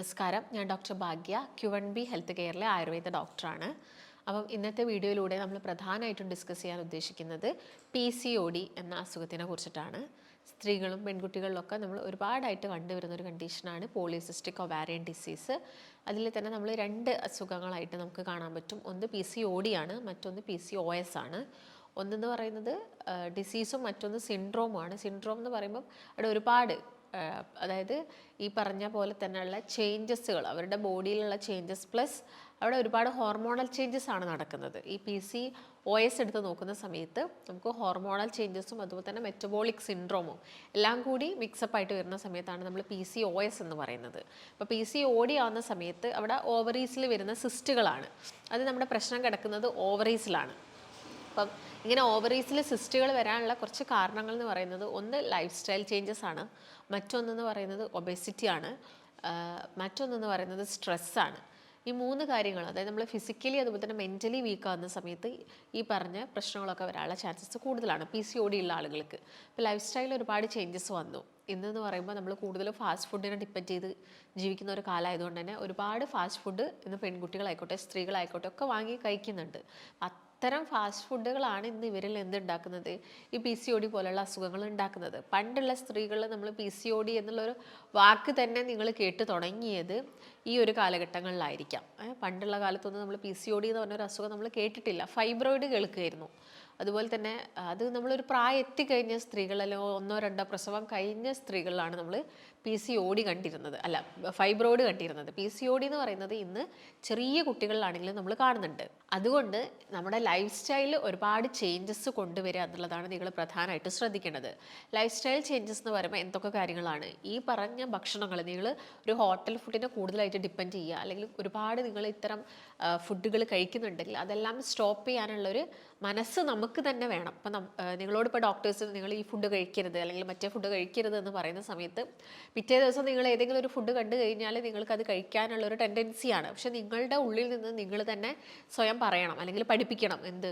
നമസ്കാരം. ഞാൻ doctor Bhagya Q one B health കെയറിലെ Ayurveda ഡോക്ടറാണ്. അപ്പം ഇന്നത്തെ വീഡിയോയിലൂടെ നമ്മൾ പ്രധാനമായിട്ടും ഡിസ്കസ് ചെയ്യാൻ ഉദ്ദേശിക്കുന്നത് പി സി ഒ ഡി എന്ന അസുഖത്തിനെ കുറിച്ചിട്ടാണ്. സ്ത്രീകളും പെൺകുട്ടികളിലൊക്കെ നമ്മൾ ഒരുപാടായിട്ട് കണ്ടുവരുന്ന ഒരു കണ്ടീഷനാണ് പോളിസിസ്റ്റിക് ഒവാരിയൻ ഡിസീസ്. അതിൽ തന്നെ നമ്മൾ രണ്ട് അസുഖങ്ങളായിട്ട് നമുക്ക് കാണാൻ പറ്റും. ഒന്ന് പി സി ഒ ഡി ആണ് മറ്റൊന്ന് പി സി ഒ എസ് ആണ്. ഒന്നെന്ന് പറയുന്നത് ഡിസീസും മറ്റൊന്ന് സിൻഡ്രോമാണ് സിൻഡ്രോം എന്ന് പറയുമ്പം അവിടെ ഒരുപാട് അതായത് ഈ പറഞ്ഞ പോലെ തന്നെയുള്ള ചേഞ്ചസുകൾ അവരുടെ ബോഡിയിലുള്ള ചേഞ്ചസ് പ്ലസ് അവിടെ ഒരുപാട് ഹോർമോണൽ ചേഞ്ചസ് ആണ് നടക്കുന്നത്. ഈ പി സി ഒ എസ് എടുത്ത് നോക്കുന്ന സമയത്ത് നമുക്ക് ഹോർമോണൽ ചേഞ്ചസും അതുപോലെ തന്നെ മെറ്റബോളിക് സിൻഡ്രോമും എല്ലാം കൂടി മിക്സപ്പ് ആയിട്ട് വരുന്ന സമയത്താണ് നമ്മൾ പി സി ഒ എസ് എന്ന് പറയുന്നത്. അപ്പോൾ പി സി ഒ ഡി ആവുന്ന സമയത്ത് അവിടെ ഓവറീസിൽ വരുന്ന സിസ്റ്റുകളാണ് അത് നമ്മുടെ പ്രശ്നം കിടക്കുന്നത് ഓവറീസിലാണ് അപ്പം ഇങ്ങനെ ഓവറീസിൽ സിസ്റ്റുകൾ വരാനുള്ള കുറച്ച് കാരണങ്ങൾ എന്ന് പറയുന്നത് ഒന്ന് ലൈഫ് സ്റ്റൈൽ ചേഞ്ചസ് ആണ്. മറ്റൊന്നെന്ന് പറയുന്നത് ഒബേസിറ്റി ആണ്. മറ്റൊന്നെന്ന് പറയുന്നത് സ്ട്രെസ്സാണ് ഈ മൂന്ന് കാര്യങ്ങൾ അതായത് നമ്മൾ ഫിസിക്കലി അതുപോലെ തന്നെ മെന്റലി വീക്ക് ആകുന്ന സമയത്ത് ഈ പറഞ്ഞ പ്രശ്നങ്ങളൊക്കെ വരാനുള്ള ചാൻസസ് കൂടുതലാണ് പി സി ഡി ഉള്ള ആളുകൾക്ക്. ഇപ്പോൾ ലൈഫ് സ്റ്റൈലിൽ ഒരുപാട് ചേഞ്ചസ് വന്നു. ഇന്നെന്ന് പറയുമ്പോൾ നമ്മൾ കൂടുതലും ഫാസ്റ്റ് ഫുഡിനെ ഡിപ്പെൻഡ് ചെയ്ത് ജീവിക്കുന്ന ഒരു കാലമായതുകൊണ്ട് തന്നെ ഒരുപാട് ഫാസ്റ്റ് ഫുഡ് ഇന്ന് പെൺകുട്ടികളായിക്കോട്ടെ സ്ത്രീകളായിക്കോട്ടെ ഒക്കെ വാങ്ങി കഴിക്കുന്നുണ്ട്. അത്തരം ഫാസ്റ്റ് ഫുഡുകളാണ് ഇന്ന് ഇവരിൽ എന്തുണ്ടാക്കുന്നത് ഈ പി സി ഒ ഡി പോലുള്ള അസുഖങ്ങൾ ഉണ്ടാക്കുന്നത് പണ്ടുള്ള സ്ത്രീകൾ നമ്മൾ പി സി ഒ ഡി എന്നുള്ളൊരു വാക്ക് തന്നെ നിങ്ങൾ കേട്ട് തുടങ്ങിയത് ഈ ഒരു കാലഘട്ടങ്ങളിലായിരിക്കാം. പണ്ടുള്ള കാലത്തൊന്നും നമ്മൾ പി സി ഒ ഡി എന്ന് പറഞ്ഞൊരു അസുഖം നമ്മൾ കേട്ടിട്ടില്ല. ഫൈബ്രോയിഡ് കേൾക്കുമായിരുന്നു അതുപോലെ തന്നെ അത് നമ്മളൊരു പ്രായം എത്തിക്കഴിഞ്ഞ സ്ത്രീകൾ അല്ലെങ്കിൽ ഒന്നോ രണ്ടോ പ്രസവം കഴിഞ്ഞ സ്ത്രീകളിലാണ് നമ്മൾ പി സി ഒ ഡി കണ്ടിരുന്നത്. അല്ല ഫൈബ്രോയിഡ് കണ്ടിരുന്നത്. പി സി ഒ ഡി എന്ന് പറയുന്നത് ഇന്ന് ചെറിയ കുട്ടികളിലാണെങ്കിലും നമ്മൾ കാണുന്നുണ്ട്. അതുകൊണ്ട് നമ്മുടെ ലൈഫ് സ്റ്റൈലിൽ ഒരുപാട് ചേഞ്ചസ് കൊണ്ടുവരിക എന്നുള്ളതാണ് നിങ്ങൾ പ്രധാനമായിട്ട് ശ്രദ്ധിക്കേണ്ടത്. ലൈഫ് സ്റ്റൈൽ ചേഞ്ചസ് എന്ന് പറയുമ്പോൾ എന്തൊക്കെ കാര്യങ്ങളാണ്? ഈ പറഞ്ഞ ഭക്ഷണങ്ങൾ നിങ്ങൾ ഒരു ഹോട്ടൽ ഫുഡിനെ കൂടുതലായിട്ട് ഡിപ്പെൻഡ് ചെയ്യുക. അല്ലെങ്കിൽ ഒരുപാട് നിങ്ങൾ ഇത്തരം ഫുഡുകൾ കഴിക്കുന്നുണ്ടെങ്കിൽ അതെല്ലാം സ്റ്റോപ്പ് ചെയ്യാനുള്ളൊരു മനസ്സ് നമുക്ക് തന്നെ വേണം. ഇപ്പം നിങ്ങളോട് ഇപ്പോൾ ഡോക്ടേഴ്സ് നിങ്ങൾ ഈ ഫുഡ് കഴിക്കരുത് അല്ലെങ്കിൽ മറ്റേ ഫുഡ് കഴിക്കരുത് എന്ന് പറയുന്ന സമയത്ത് പിറ്റേ ദിവസം നിങ്ങൾ ഏതെങ്കിലും ഒരു ഫുഡ് കണ്ടു കഴിഞ്ഞാൽ നിങ്ങൾക്ക് അത് കഴിക്കാനുള്ള ഒരു ടെൻഡൻസിയാണ് പക്ഷെ നിങ്ങളുടെ ഉള്ളിൽ നിന്ന് നിങ്ങൾ തന്നെ സ്വയം പറയണം അല്ലെങ്കിൽ പഠിപ്പിക്കണം എന്ത്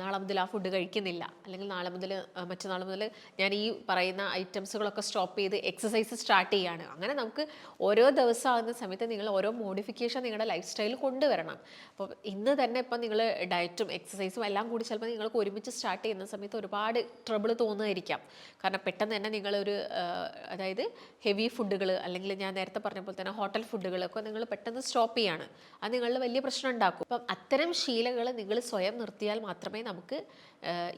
നാളെ മുതൽ ആ ഫുഡ് കഴിക്കുന്നില്ല. അല്ലെങ്കിൽ നാളെ മുതൽ മറ്റന്നാൾ മുതൽ ഞാൻ ഈ പറയുന്ന ഐറ്റംസുകളൊക്കെ സ്റ്റോപ്പ് ചെയ്ത് എക്സസൈസ് സ്റ്റാർട്ട് ചെയ്യാണ്. അങ്ങനെ നമുക്ക് ഓരോ ദിവസം ആകുന്ന സമയത്ത് നിങ്ങൾ ഓരോ മോഡിഫിക്കേഷൻ നിങ്ങളുടെ ലൈഫ് സ്റ്റൈലിൽ കൊണ്ടുവരണം. അപ്പോൾ ഇന്ന് തന്നെ ഇപ്പം നിങ്ങൾ ഡയറ്റും എക്സസൈസും എല്ലാം കൂടി ചിലപ്പോൾ നിങ്ങൾക്ക് ഒരുമിച്ച് സ്റ്റാർട്ട് ചെയ്യുന്ന സമയത്ത് ഒരുപാട് ട്രബിൾ തോന്നുമായിരിക്കാം. കാരണം പെട്ടെന്ന് തന്നെ നിങ്ങളൊരു അതായത് ഹെവി ഫുഡുകൾ അല്ലെങ്കിൽ ഞാൻ നേരത്തെ പറഞ്ഞ പോലെ തന്നെ ഹോട്ടൽ ഫുഡുകളൊക്കെ നിങ്ങൾ പെട്ടെന്ന് സ്റ്റോപ്പ് ചെയ്യാണ്. അത് നിങ്ങളിൽ വലിയ പ്രശ്നം ഉണ്ടാക്കും. അപ്പം അത്തരം ശീലങ്ങൾ നിങ്ങൾ സ്വയം നിർത്തിയാൽ മാത്രമേ നമുക്ക്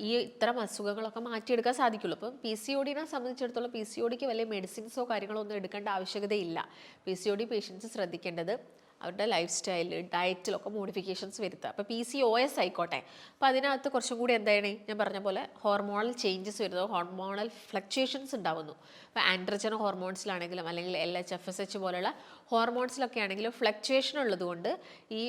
ഈ ഇത്തരം അസുഖങ്ങളൊക്കെ മാറ്റിയെടുക്കാൻ സാധിക്കുള്ളൂ. അപ്പം പി സി ഒ ഡിനെ സംബന്ധിച്ചിടത്തോളം പി സി ഒ ഡിക്ക് വലിയ മെഡിസിൻസോ കാര്യങ്ങളോ ഒന്നും എടുക്കേണ്ട ആവശ്യകതയില്ല. P C O D patients ശ്രദ്ധിക്കേണ്ടത് അവരുടെ ലൈഫ് സ്റ്റൈലിൽ ഡയറ്റിലൊക്കെ മോഡിഫിക്കേഷൻസ് വരുത്തുക അപ്പോൾ പി സി ഒ എസ് ആയിക്കോട്ടെ. അപ്പോൾ അതിനകത്ത് കുറച്ചും കൂടി എന്താണ്? ഞാൻ പറഞ്ഞ പോലെ ഹോർമോണൽ ചേഞ്ചസ് വരുന്നു. ഹോർമോണൽ ഫ്ലക്ച്വേഷൻസ് ഉണ്ടാവുന്നു. ഇപ്പോൾ ആൻഡ്രജൻ ഹോർമോൺസിലാണെങ്കിലും അല്ലെങ്കിൽ L H F S H പോലുള്ള ഹോർമോൺസിലൊക്കെ ആണെങ്കിലും ഫ്ലക്ച്വേഷൻ ഉള്ളതുകൊണ്ട് ഈ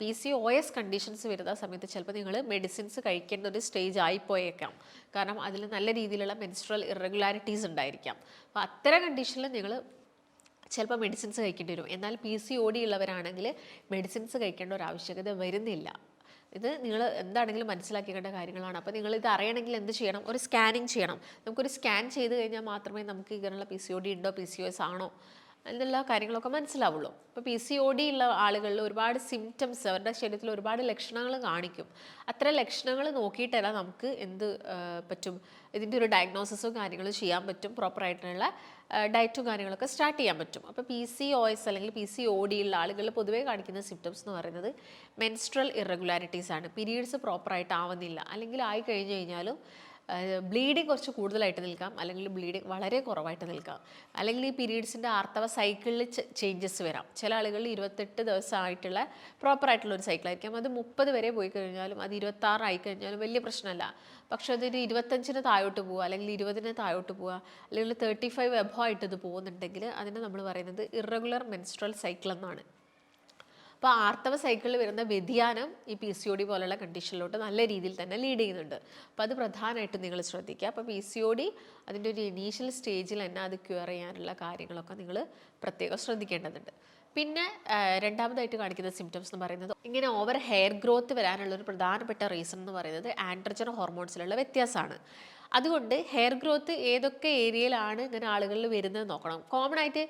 P C O S conditions വരുന്ന സമയത്ത് ചിലപ്പോൾ നിങ്ങൾ മെഡിസിൻസ് കഴിക്കേണ്ട ഒരു സ്റ്റേജ് ആയിപ്പോയേക്കാം. കാരണം അതിൽ നല്ല രീതിയിലുള്ള മെൻസ്ട്രൽ ഇറഗുലാരിറ്റീസ് ഉണ്ടായിരിക്കാം. അപ്പോൾ അത്തരം കണ്ടീഷനിൽ നിങ്ങൾ ചിലപ്പോൾ മെഡിസിൻസ് കഴിക്കേണ്ടി വരും. എന്നാൽ പി സി ഒ ഡി ഉള്ളവരാണെങ്കിൽ മെഡിസിൻസ് കഴിക്കേണ്ട ഒരു ആവശ്യകത വരുന്നില്ല. ഇത് നിങ്ങൾ എന്താണെങ്കിലും മനസ്സിലാക്കിക്കേണ്ട കാര്യങ്ങളാണ്. അപ്പോൾ നിങ്ങൾ ഇത് അറിയണമെങ്കിൽ എന്ത് ചെയ്യണം? ഒരു സ്കാനിങ് ചെയ്യണം. നമുക്കൊരു സ്കാൻ ചെയ്ത് കഴിഞ്ഞാൽ മാത്രമേ നമുക്ക് ഇങ്ങനെയുള്ള പി സി ഒ ഡി ഉണ്ടോ പി സി ഒ എസ് ആണോ എന്നുള്ള കാര്യങ്ങളൊക്കെ മനസ്സിലാവുള്ളൂ. ഇപ്പോൾ പി സി ഒ ഡി ഉള്ള ആളുകളിൽ ഒരുപാട് സിംറ്റംസ് അവരുടെ ശരീരത്തിൽ ഒരുപാട് ലക്ഷണങ്ങൾ കാണിക്കും. അത്ര ലക്ഷണങ്ങൾ നോക്കിയിട്ടല്ല നമുക്ക് എന്ത് പറ്റും? ഇതിന്റെ ഒരു ഡയഗ്നോസിസും കാര്യങ്ങളും ചെയ്യാൻ പറ്റും പ്രോപ്പറായിട്ടുള്ള ഡയറ്റും കാര്യങ്ങളൊക്കെ സ്റ്റാർട്ട് ചെയ്യാൻ പറ്റും. അപ്പോൾ പി സി ഒ എസ് അല്ലെങ്കിൽ പി സി ഒ ഡി ഉള്ള ആളുകളിൽ പൊതുവേ കാണിക്കുന്ന സിംറ്റംസ് എന്ന് പറയുന്നത് മെൻസ്ട്രൽ ഇറഗുലാരിറ്റീസ് ആണ്. പീരീഡ്സ് പ്രോപ്പറായിട്ട് ആവുന്നില്ല. അല്ലെങ്കിൽ ആയി കഴിഞ്ഞു കഴിഞ്ഞാലും ബ്ലീഡിങ് കുറച്ച് കൂടുതലായിട്ട് നിൽക്കാം അല്ലെങ്കിൽ ബ്ലീഡിങ് വളരെ കുറവായിട്ട് നിൽക്കാം. അല്ലെങ്കിൽ ഈ പീരീഡ്സിന്റെ ആർത്തവ സൈക്കിളിൽ ചേഞ്ചസ് വരാം. ചില ആളുകളിൽ ഇരുപത്തെട്ട് ദിവസമായിട്ടുള്ള പ്രോപ്പറായിട്ടുള്ള ഒരു സൈക്കിളായിരിക്കാം അത് മുപ്പത് വരെ പോയി കഴിഞ്ഞാലും അത് ഇരുപത്താറായി കഴിഞ്ഞാലും വലിയ പ്രശ്നമല്ല. പക്ഷെ അതൊരു ഇരുപത്തഞ്ചിന് താഴോട്ട് പോവുക അല്ലെങ്കിൽ ഇരുപതിന് താഴോട്ട് പോവുക അല്ലെങ്കിൽ തേർട്ടി ഫൈവ് എബോ ആയിട്ട് ഇത് പോകുന്നുണ്ടെങ്കിൽ അതിനെ നമ്മൾ പറയുന്നത് ഇറഗുലർ മെൻസ്ട്രൽ സൈക്കിൾ എന്നാണ്. അപ്പോൾ ആർത്തവ സൈക്കിളിൽ വരുന്ന വ്യതിയാനം ഈ പി സി ഒ ഡി പോലുള്ള കണ്ടീഷനിലോട്ട് നല്ല രീതിയിൽ തന്നെ ലീഡ് ചെയ്യുന്നുണ്ട്. അപ്പോൾ അത് പ്രധാനമായിട്ടും നിങ്ങൾ ശ്രദ്ധിക്കുക. അപ്പോൾ പി സി ഒ ഡി അതിന്റെ ഒരു ഇനീഷ്യൽ സ്റ്റേജിൽ തന്നെ അത് ക്യൂർ ചെയ്യാനുള്ള കാര്യങ്ങളൊക്കെ നിങ്ങൾ പ്രത്യേകം ശ്രദ്ധിക്കേണ്ടതുണ്ട്. പിന്നെ രണ്ടാമതായിട്ട് കാണിക്കുന്ന സിംറ്റംസ് എന്ന് പറയുന്നത് ഇങ്ങനെ ഓവർ ഹെയർ ഗ്രോത്ത് വരാനുള്ള ഒരു പ്രധാനപ്പെട്ട റീസൺ എന്ന് പറയുന്നത് ആൻഡ്രജൻ ഹോർമോൺസിലുള്ള വ്യത്യാസമാണ്. അതുകൊണ്ട് ഹെയർ ഗ്രോത്ത് ഏതൊക്കെ ഏരിയയിലാണ് ഇങ്ങനെ ആളുകളിൽ വരുന്നത് നോക്കണം. കോമൺ ആയിട്ട്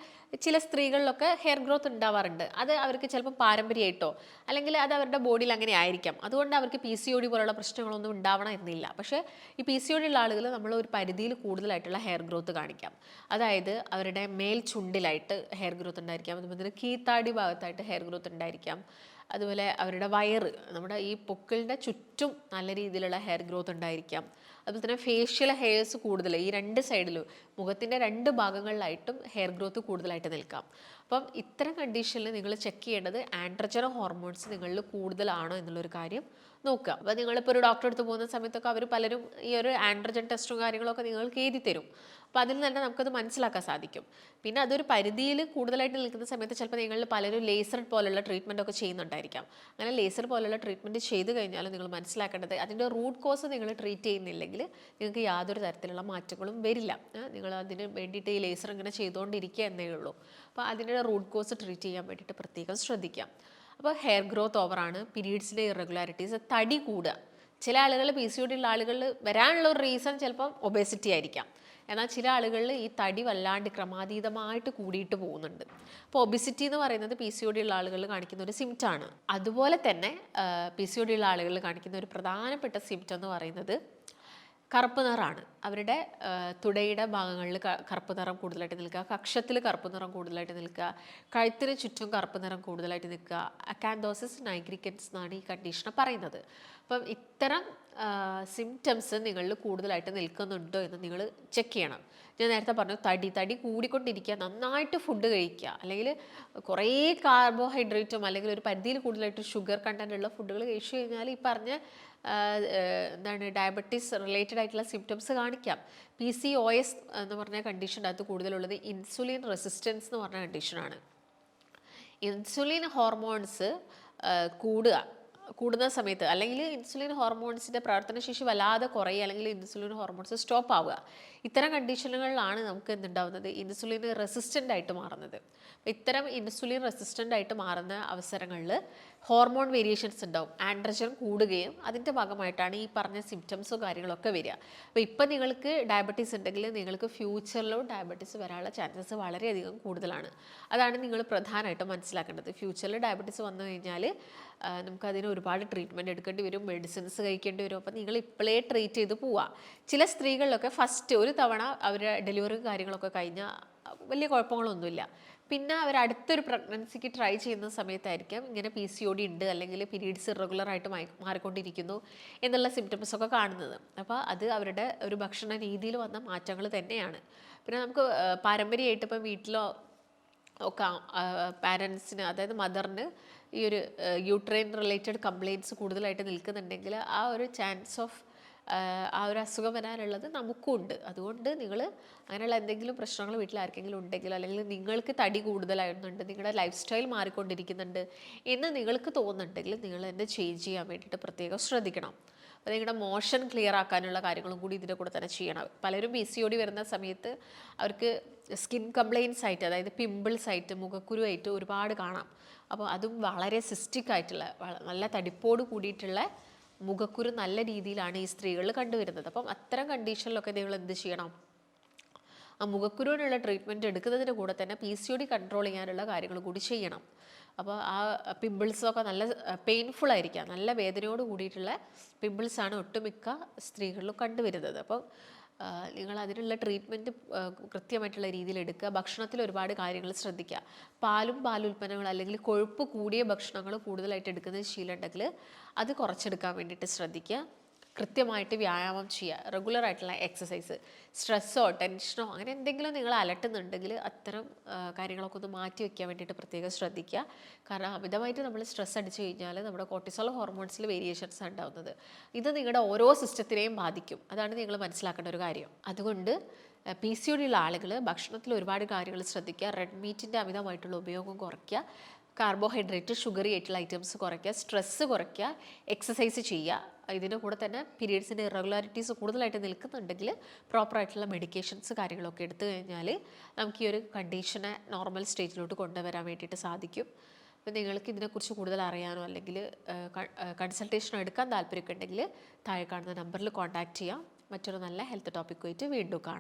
ചില സ്ത്രീകളിലൊക്കെ ഹെയർ ഗ്രോത്ത് ഉണ്ടാവാറുണ്ട്. അത് അവർക്ക് ചിലപ്പോൾ പാരമ്പര്യമായിട്ടോ അല്ലെങ്കിൽ അത് അവരുടെ ബോഡിയിൽ അങ്ങനെ ആയിരിക്കാം. അതുകൊണ്ട് അവർക്ക് പി സി ഒ ഡി പോലുള്ള പ്രശ്നങ്ങളൊന്നും ഉണ്ടാവണം എന്നില്ല. പക്ഷേ ഈ പി സി ഒ ഡി ഉള്ള ആളുകൾ നമ്മൾ ഒരു പരിധിയിൽ കൂടുതലായിട്ടുള്ള ഹെയർ ഗ്രോത്ത് കാണിക്കാം. അതായത് അവരുടെ മേൽ ചുണ്ടിലായിട്ട് ഹെയർ ഗ്രോത്ത് ഉണ്ടായിരിക്കാം. അതുപോലെ തന്നെ കീത്താടി ഭാഗത്തായിട്ട് ഹെയർ ഗ്രോത്ത് ഉണ്ടായിരിക്കാം. അതുപോലെ അവരുടെ വയറ് നമ്മുടെ ഈ പൊക്കിളിന്റെ ചുറ്റും നല്ല രീതിയിലുള്ള ഹെയർ ഗ്രോത്ത് ഉണ്ടായിരിക്കാം. അതുപോലെ തന്നെ ഫേഷ്യൽ ഹെയർസ് കൂടുതൽ ഈ രണ്ട് സൈഡിലും മുഖത്തിന്റെ രണ്ട് ഭാഗങ്ങളിലായിട്ടും ഹെയർ ഗ്രോത്ത് കൂടുതലായിട്ട് നിൽക്കാം. അപ്പം ഇത്തരം കണ്ടീഷനിൽ നിങ്ങൾ ചെക്ക് ചെയ്യേണ്ടത് ആൻഡ്രജന ഹോർമോൺസ് നിങ്ങളിൽ കൂടുതലാണോ എന്നുള്ളൊരു കാര്യം നോക്കുക. അപ്പോൾ നിങ്ങളിപ്പോൾ ഒരു ഡോക്ടറെ അടുത്ത് പോകുന്ന സമയത്തൊക്കെ അവർ പലരും ഈ ഒരു ആൻഡ്രജൻ ടെസ്റ്റും കാര്യങ്ങളൊക്കെ നിങ്ങൾക്ക് എഴുതി തരും. അപ്പോൾ അതിൽ തന്നെ നമുക്കത് മനസ്സിലാക്കാൻ സാധിക്കും. പിന്നെ അതൊരു പരിധിയിൽ കൂടുതലായിട്ട് നിൽക്കുന്ന സമയത്ത് ചിലപ്പോൾ നിങ്ങൾ പലരും ലേസർ പോലുള്ള ട്രീറ്റ്മെന്റ് ഒക്കെ ചെയ്യുന്നുണ്ടായിരിക്കാം. അങ്ങനെ ലേസർ പോലുള്ള ട്രീറ്റ്മെന്റ് ചെയ്ത് കഴിഞ്ഞാൽ നിങ്ങൾ മനസ്സിലാക്കേണ്ടത് അതിന്റെ റൂട്ട് കോസ് നിങ്ങൾ ട്രീറ്റ് ചെയ്യുന്നില്ലെങ്കിൽ നിങ്ങൾക്ക് യാതൊരു തരത്തിലുള്ള മാറ്റങ്ങളും വരില്ല. നിങ്ങൾ അതിന് വേണ്ടിയിട്ട് ഈ ലേസർ ഇങ്ങനെ ചെയ്തുകൊണ്ടിരിക്കുക എന്നേ ഉള്ളൂ. അപ്പോൾ അതിന്റെ റൂട്ട് കോസ് ട്രീറ്റ് ചെയ്യാൻ വേണ്ടിയിട്ട് പ്രത്യേകം ശ്രദ്ധിക്കാം. അപ്പോൾ ഹെയർ ഗ്രോത്ത് ഓവറാണ് പീരീഡ്സിലെ ഇറഗുലാരിറ്റീസ് തടി കൂടുക. ചില ആളുകൾ പി സി ഉള്ള ആളുകളിൽ വരാനുള്ള ഒരു റീസൺ ചിലപ്പം ഒബേസിറ്റി ആയിരിക്കാം. എന്നാൽ ചില ആളുകളിൽ ഈ തടി വല്ലാണ്ട് ക്രമാതീതമായിട്ട് കൂടിയിട്ട് പോകുന്നുണ്ട്. അപ്പോൾ ഒബിസിറ്റി എന്ന് പറയുന്നത് പി സി ഉള്ള ആളുകളിൽ കാണിക്കുന്ന ഒരു സിംറ്റാണ് അതുപോലെ തന്നെ പി സി ഉള്ള ആളുകളിൽ കാണിക്കുന്ന ഒരു പ്രധാനപ്പെട്ട സിംറ്റം എന്ന് പറയുന്നത് കറുപ്പ് നിറമാണ്. അവരുടെ തുടയുടെ ഭാഗങ്ങളിൽ കറുപ്പ് നിറം കൂടുതലായിട്ട് നിൽക്കുക കക്ഷത്തിൽ കറുപ്പ് നിറം കൂടുതലായിട്ട് നിൽക്കുക കഴുത്തിന് ചുറ്റും കറുപ്പ് നിറം കൂടുതലായിട്ട് നിൽക്കുക അക്കാൻഡോസിസ് നൈഗ്രിക്കൻസ് എന്നാണ് ഈ കണ്ടീഷനെ പറയുന്നത്. അപ്പം ഇത്തരം സിംറ്റംസ് നിങ്ങളിൽ കൂടുതലായിട്ട് നിൽക്കുന്നുണ്ടോ എന്ന് നിങ്ങൾ ചെക്ക് ചെയ്യണം. ഞാൻ നേരത്തെ പറഞ്ഞു തടി തടി കൂടിക്കൊണ്ടിരിക്കുക നന്നായിട്ട് ഫുഡ് കഴിക്കുക. അല്ലെങ്കിൽ കുറേ കാർബോഹൈഡ്രേറ്റും അല്ലെങ്കിൽ ഒരു പരിധിയിൽ കൂടുതലായിട്ട് ഷുഗർ കണ്ടന്റ് ഉള്ള ഫുഡുകൾ കഴിച്ചു കഴിഞ്ഞാൽ ഈ പറഞ്ഞ എന്താണ് ഡയബറ്റീസ് റിലേറ്റഡ് ആയിട്ടുള്ള സിംറ്റംസ് കാണിക്കാം. പി സി ഒ എസ് എന്ന് പറഞ്ഞ കണ്ടീഷന്റെ അകത്ത് കൂടുതലുള്ളത് ഇൻസുലിൻ റെസിസ്റ്റൻസ് എന്ന് പറഞ്ഞ കണ്ടീഷനാണ് ഇൻസുലിൻ ഹോർമോൺസ് കൂടുക. കൂടുന്ന സമയത്ത് അല്ലെങ്കിൽ ഇൻസുലിൻ ഹോർമോൺസിന്റെ പ്രവർത്തനശേഷി വല്ലാതെ കുറയുക അല്ലെങ്കിൽ ഇൻസുലിൻ ഹോർമോൺസ് സ്റ്റോപ്പ് ആവുക. ഇത്തരം കണ്ടീഷനുകളിലാണ് നമുക്ക് എന്തുണ്ടാവുന്നത്? ഇൻസുലിൻ റെസിസ്റ്റന്റ് ആയിട്ട് മാറുന്നത്. ഇത്തരം ഇൻസുലിൻ റെസിസ്റ്റന്റ് ആയിട്ട് മാറുന്ന അവസരങ്ങളിൽ ഹോർമോൺ വേരിയേഷൻസ് ഉണ്ടാവും ആൻഡ്രജൻ കൂടുകയും അതിന്റെ ഭാഗമായിട്ടാണ് ഈ പറഞ്ഞ സിംറ്റംസോ കാര്യങ്ങളൊക്കെ വരിക. അപ്പോൾ ഇപ്പം നിങ്ങൾക്ക് ഡയബറ്റീസ് ഉണ്ടെങ്കിൽ നിങ്ങൾക്ക് ഫ്യൂച്ചറിലും ഡയബറ്റീസ് വരാനുള്ള ചാൻസസ് വളരെയധികം കൂടുതലാണ്. അതാണ് നിങ്ങൾ പ്രധാനമായിട്ടും മനസ്സിലാക്കേണ്ടത്. ഫ്യൂച്ചറിൽ ഡയബറ്റീസ് വന്നു കഴിഞ്ഞാൽ നമുക്കതിന് ഒരുപാട് ട്രീറ്റ്മെന്റ് എടുക്കേണ്ടി വരും മെഡിസിൻസ് കഴിക്കേണ്ടി വരും. അപ്പോൾ നിങ്ങൾ ഇപ്പോഴേ ട്രീറ്റ് ചെയ്ത് പോവുക. ചില സ്ത്രീകളിലൊക്കെ ഫസ്റ്റ് ഒരു തവണ അവരുടെ ഡെലിവറി കാര്യങ്ങളൊക്കെ കഴിഞ്ഞാൽ വലിയ കുഴപ്പങ്ങളൊന്നുമില്ല. പിന്നെ അവർ അടുത്തൊരു പ്രഗ്നൻസിക്ക് ട്രൈ ചെയ്യുന്ന സമയത്തായിരിക്കാം ഇങ്ങനെ പി സി ഒ ഡി ഉണ്ട് അല്ലെങ്കിൽ പീരീഡ്സ് ഇറഗുലറായിട്ട് മാറിക്കൊണ്ടിരിക്കുന്നു എന്നുള്ള സിംറ്റംസ് ഒക്കെ കാണുന്നത്. അപ്പോൾ അത് അവരുടെ ഒരു ഭക്ഷണ രീതിയിൽ വന്ന മാറ്റങ്ങൾ തന്നെയാണ്. പിന്നെ നമുക്ക് പാരമ്പര്യമായിട്ട് ഇപ്പം വീട്ടിലോ ഒക്കെ പാരൻസിന് അതായത് മദറിന് ഈ ഒരു യൂട്രൈൻ റിലേറ്റഡ് കംപ്ലയിന്റ്സ് കൂടുതലായിട്ട് നിൽക്കുന്നുണ്ടെങ്കിൽ ആ ഒരു ചാൻസ് ഓഫ് ആ ഒരു അസുഖം വരാനുള്ളത് നമുക്കും ഉണ്ട് അതുകൊണ്ട് നിങ്ങൾ അങ്ങനെയുള്ള എന്തെങ്കിലും പ്രശ്നങ്ങൾ വീട്ടിൽ ആർക്കെങ്കിലും ഉണ്ടെങ്കിൽ അല്ലെങ്കിൽ നിങ്ങൾക്ക് തടി കൂടുതലായിരുന്നുണ്ട് നിങ്ങളുടെ ലൈഫ് സ്റ്റൈൽ മാറിക്കൊണ്ടിരിക്കുന്നുണ്ട് എന്ന് നിങ്ങൾക്ക് തോന്നുന്നുണ്ടെങ്കിൽ നിങ്ങൾ എന്നെ ചേഞ്ച് ചെയ്യാൻ വേണ്ടിയിട്ട് പ്രത്യേകം ശ്രദ്ധിക്കണം. അപ്പോൾ നിങ്ങളുടെ മോഷൻ ക്ലിയർ ആക്കാനുള്ള കാര്യങ്ങളും കൂടി ഇതിന്റെ കൂടെ തന്നെ ചെയ്യണം. പലരും പി സി ഡി വരുന്ന സമയത്ത് അവർക്ക് സ്കിൻ കംപ്ലയിൻസ് ആയിട്ട് അതായത് പിമ്പിൾസ് ആയിട്ട് മുഖക്കുരു ആയിട്ട് ഒരുപാട് കാണാം. അപ്പോൾ അതും വളരെ സിസ്റ്റിക് ആയിട്ടുള്ള നല്ല തടിപ്പോട് കൂടിയിട്ടുള്ള മുഖക്കുരു നല്ല രീതിയിലാണ് ഈ സ്ത്രീകളിൽ കണ്ടുവരുന്നത്. അപ്പം അത്തരം കണ്ടീഷനിലൊക്കെ നിങ്ങൾ എന്ത് ചെയ്യണം? ആ മുഖക്കുരുവിനുള്ള ട്രീറ്റ്മെന്റ് എടുക്കുന്നതിന് കൂടെ തന്നെ P C O D control ചെയ്യാനുള്ള കാര്യങ്ങൾ കൂടി ചെയ്യണം. അപ്പോൾ ആ പിമ്പിൾസൊക്കെ നല്ല പെയിൻഫുൾ ആയിരിക്കാം. നല്ല വേദനയോട് കൂടിയിട്ടുള്ള പിമ്പിൾസാണ് ഒട്ടുമിക്ക സ്ത്രീകളിലും കണ്ടുവരുന്നത്. അപ്പം നിങ്ങൾ അതിനുള്ള ട്രീറ്റ്മെന്റ് കൃത്യമായിട്ടുള്ള രീതിയിൽ എടുക്കുക. ഭക്ഷണത്തിൽ ഒരുപാട് കാര്യങ്ങൾ ശ്രദ്ധിക്കുക. പാലും പാലുൽപ്പന്നങ്ങൾ അല്ലെങ്കിൽ കൊഴുപ്പ് കൂടിയ ഭക്ഷണങ്ങൾ കൂടുതലായിട്ട് എടുക്കുന്ന ശീലം ഉണ്ടെങ്കിൽ അത് കുറച്ചെടുക്കാൻ വേണ്ടിയിട്ട് ശ്രദ്ധിക്കുക. കൃത്യമായിട്ട് വ്യായാമം ചെയ്യുക. റെഗുലർ ആയിട്ടുള്ള എക്സസൈസ് സ്ട്രെസ്സോ ടെൻഷനോ അങ്ങനെ എന്തെങ്കിലും നിങ്ങൾ അലട്ടുന്നുണ്ടെങ്കിൽ അത്തരം കാര്യങ്ങളൊക്കെ ഒന്ന് മാറ്റി വയ്ക്കാൻ വേണ്ടിയിട്ട് പ്രത്യേകം ശ്രദ്ധിക്കുക. കാരണം അമിതമായിട്ട് നമ്മൾ സ്ട്രെസ് അടിച്ചു കഴിഞ്ഞാൽ നമ്മുടെ കോർട്ടിസോൾ ഹോർമോൺസിൽ വേരിയേഷൻസ് ഉണ്ടാവുന്നത്. ഇത് നിങ്ങളുടെ ഓരോ സിസ്റ്റത്തിനെയും ബാധിക്കും. അതാണ് നിങ്ങൾ മനസ്സിലാക്കേണ്ട ഒരു കാര്യം. അതുകൊണ്ട് പി സി ഒടിയുള്ള ആളുകൾ ഭക്ഷണത്തിൽ ഒരുപാട് കാര്യങ്ങൾ ശ്രദ്ധിക്കുക. റെഡ് മീറ്റിന്റെ അമിതമായിട്ടുള്ള ഉപയോഗം കുറയ്ക്കുക. കാർബോഹൈഡ്രേറ്റ് ഷുഗറി ആയിട്ടുള്ള ഐറ്റംസ് കുറയ്ക്കുക. സ്ട്രെസ്സ് കുറയ്ക്കുക. എക്സസൈസ് ചെയ്യുക. ഇതിന്റെ കൂടെ തന്നെ പീരീഡ്സിന്റെ ഇറഗുലാരിറ്റീസ് കൂടുതലായിട്ട് നിൽക്കുന്നുണ്ടെങ്കിൽ പ്രോപ്പറായിട്ടുള്ള മെഡിക്കേഷൻസ് കാര്യങ്ങളൊക്കെ എടുത്തു കഴിഞ്ഞാൽ നമുക്ക് ഈ ഒരു കണ്ടീഷനെ നോർമൽ സ്റ്റേജിലോട്ട് കൊണ്ടുവരാൻ വേണ്ടിയിട്ട് സാധിക്കും. അപ്പോൾ നിങ്ങൾക്ക് ഇതിനെക്കുറിച്ച് കൂടുതൽ അറിയാനോ അല്ലെങ്കിൽ കൺസൾട്ടേഷൻ എടുക്കാൻ താല്പര്യമൊക്കെ ഉണ്ടെങ്കിൽ താഴെ കാണുന്ന നമ്പറിൽ കോൺടാക്റ്റ് ചെയ്യാം. മറ്റൊരു നല്ല ഹെൽത്ത് ടോപ്പിക്കുമായിട്ട് വീണ്ടും കാണാം.